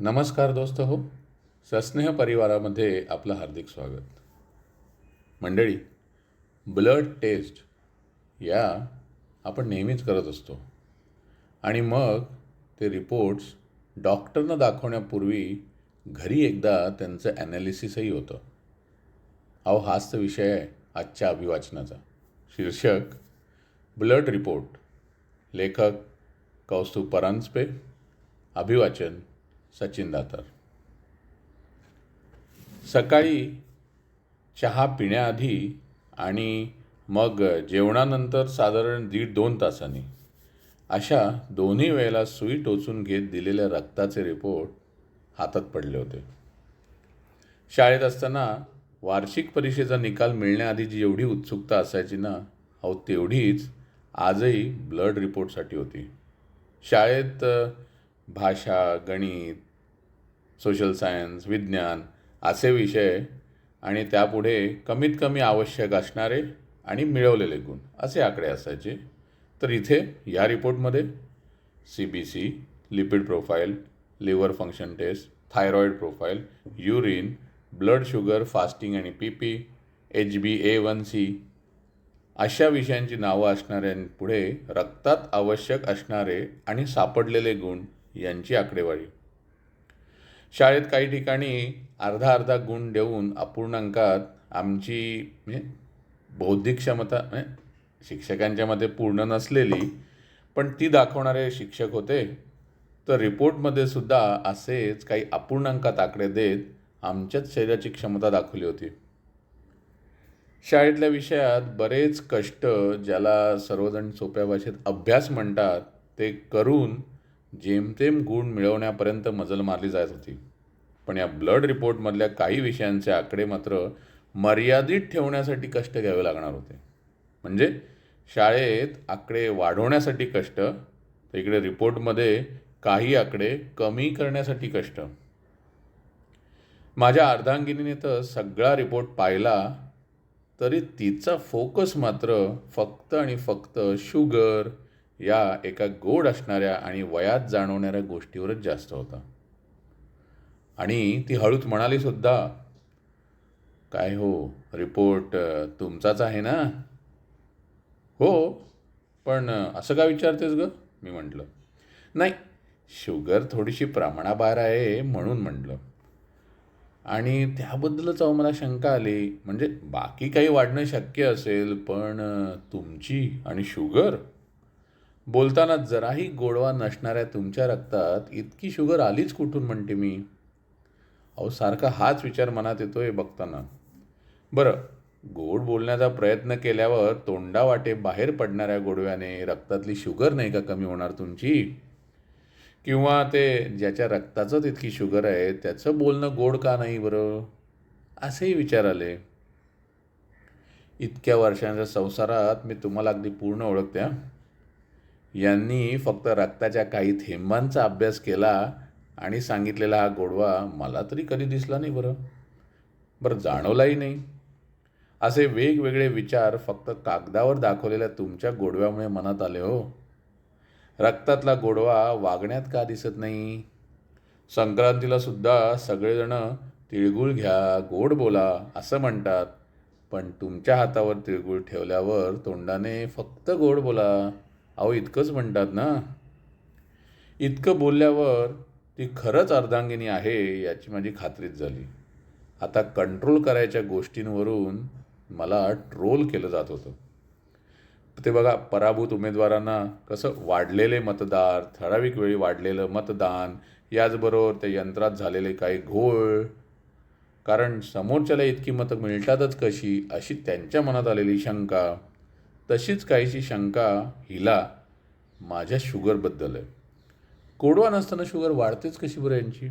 नमस्कार दोस्त हो. सस्नेह परिवारामध्ये आपलं हार्दिक स्वागत. मंडळी ब्लड टेस्ट या आपण नेहमीच करत असतो. आणि मग ते रिपोर्ट्स डॉक्टरनं दाखवण्यापूर्वी घरी एकदा त्यांचं ॲनालिसिसही होतं. अहो हाच तर विषय आहे आजच्या अभिवाचनाचा. शीर्षक ब्लड रिपोर्ट लेखक कौस्तुभ परांजपे. अभिवाचन सचिन दातार. सकाळी चहा पिण्याआधी आणि मग जेवणानंतर साधारण दीड दोन तासांनी अशा दोन्ही वेळेला सुई टोचून घेत दिलेल्या रक्ताचे रिपोर्ट हातात पडले होते. शाळेत असताना वार्षिक परीक्षेचा निकाल मिळण्याआधी जी एवढी उत्सुकता असायची ना अहो तेवढीच आजही ब्लड रिपोर्टसाठी होती. शाळेत भाषा गणित सोशल सायन्स विज्ञान असे विषय आणि त्यापुढे कमीत कमी आवश्यक असणारे आणि मिळवलेले गुण असे आकडे असायचे. तर इथे या रिपोर्टमध्ये C B C lipid profile liver function test thyroid profile urine blood sugar fasting आणि P P H B A one C अशा विषयांची नावं असणाऱ्यांपुढे रक्तात आवश्यक असणारे आणि सापडलेले गुण यांची आकडेवारी. शाळेत काही ठिकाणी अर्धा अर्धा गुण देऊन अपूर्णांकात आमची म्हणजे बौद्धिक क्षमता म्हणजे शिक्षकांच्या मते पूर्ण नसलेली पण ती दाखवणारे शिक्षक होते तर रिपोर्टमध्ये सुद्धा असेच काही अपूर्णांकात आकडे देत आमच्याच शरीराची क्षमता दाखवली होती. शाळेतल्या विषयात बरेच कष्ट ज्याला सर्वजण सोप्या भाषेत अभ्यास म्हणतात ते करून जेमतेम गुण मिळवण्यापर्यंत मजल मारली जात होती. पण या ब्लड रिपोर्टमधल्या काही विषयांचे आकडे मात्र मर्यादित ठेवण्यासाठी कष्ट घ्यावे लागणार होते. म्हणजे शाळेत आकडे वाढवण्यासाठी कष्ट तर इकडे रिपोर्टमध्ये काही आकडे कमी करण्यासाठी कष्ट. माझ्या अर्धांगिनीने तर सगळा रिपोर्ट पाहिला तरी तिचा फोकस मात्र फक्त आणि फक्त शुगर या एका गोड असणाऱ्या आणि वयात जाणवणाऱ्या गोष्टीवरच जास्त होता. आणि ती हळूच म्हणाली सुद्धा काय हो रिपोर्ट तुमचाच आहे ना? हो पण असं का विचारतेस ग? मी म्हटलं. नाही शुगर थोडीशी प्रमाणाबाहेर आहे म्हणून म्हटलं. आणि त्याबद्दलच अहो मला शंका आली. म्हणजे बाकी काही वाढणं शक्य असेल पण तुमची आणि शुगर बोलताना जराही गोडवा नसणाऱ्या तुमच्या रक्तात इतकी शुगर आलीच कुठून म्हणते मी? अहो सारखा हाच विचार मनात येतो हे बघताना. बरं गोड बोलण्याचा प्रयत्न केल्यावर तोंडावाटे बाहेर पडणाऱ्या गोडव्याने रक्तातली शुगर नाही का कमी होणार तुमची? किंवा ते ज्याच्या रक्ताचं इतकी शुगर आहे त्याचं बोलणं गोड का नाही बरं? असेही विचार आले. इतक्या वर्षांच्या संसारात मी तुम्हाला अगदी पूर्ण ओळखत्या यांनी फक्त रक्ताच्या काही थेंबांचा अभ्यास केला आणि सांगितलेला हा गोडवा मला तरी कधी दिसला नाही बरं. बरं जाणवलाही नाही. असे वेगवेगळे विचार फक्त कागदावर दाखवलेल्या तुमच्या गोडव्यामुळे मनात आले हो. रक्तातला गोडवा वागण्यात का दिसत नाही? संक्रांतीला सुद्धा सगळेजण तिळगुळ घ्या गोड बोला असं म्हणतात. पण तुमच्या हातावर तिळगुळ ठेवल्यावर तोंडाने फक्त गोड बोला. अहो इतकंच म्हणतात ना. इतकं बोलल्यावर ती खरंच अर्धांगिनी आहे याची माझी खात्रीच झाली. आता कंट्रोल करायच्या गोष्टींवरून मला ट्रोल केलं जात होतं. ते बघा पराभूत उमेदवारांना कसं वाढलेले मतदार ठराविक वेळी वाढलेलं मतदान याचबरोबर त्या यंत्रात झालेले काही घोळ. कारण समोरच्याला इतकी मतं मिळतातच कशी अशी त्यांच्या मनात आलेली शंका. तशीच काहीशी शंका हिला माझ्या शुगरबद्दल आहे. कोडवा नसताना शुगर वाढतेच कशी बरं यांची?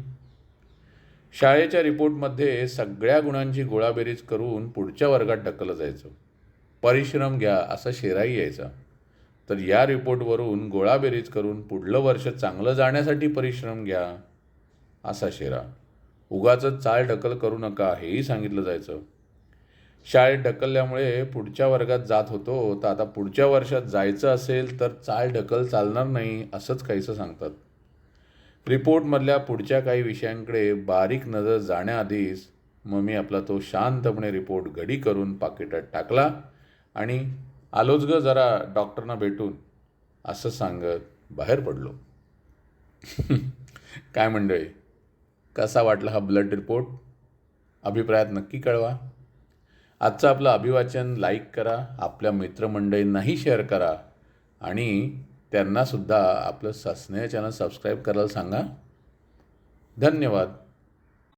शाळेच्या रिपोर्टमध्ये सगळ्या गुणांची गोळाबेरीज करून पुढच्या वर्गात ढकललं जायचं. परिश्रम घ्या असा शेराही यायचा. तर या रिपोर्टवरून गोळाबेरीज करून पुढलं वर्ष चांगलं जाण्यासाठी परिश्रम घ्या असा शेरा. उगाच चाल ढकल करू नका हेही सांगितलं जायचं. शाळेत ढकलल्यामुळे पुढच्या वर्गात जात होतो. तर आता पुढच्या वर्षात जायचं असेल तर चाल ढकल चालणार नाही असंच काहीसं सांगतात. रिपोर्टमधल्या पुढच्या काही विषयांकडे बारीक नजर जाण्याआधीच मग मी आपला तो शांतपणे रिपोर्ट घडी करून पाकिटात टाकला आणि आलोच ग जरा डॉक्टरना भेटून. असं सांगत बाहेर पडलो. काय मंडळी कसा वाटला हा ब्लड रिपोर्ट? अभिप्रायात नक्की कळवा. आजचं आपलं अभिवाचन लाईक करा आपल्या मित्रमंडळींनाही शेअर करा आणि त्यांनासुद्धा आपलं सस्नेह चॅनल सबस्क्राईब करायला सांगा. धन्यवाद.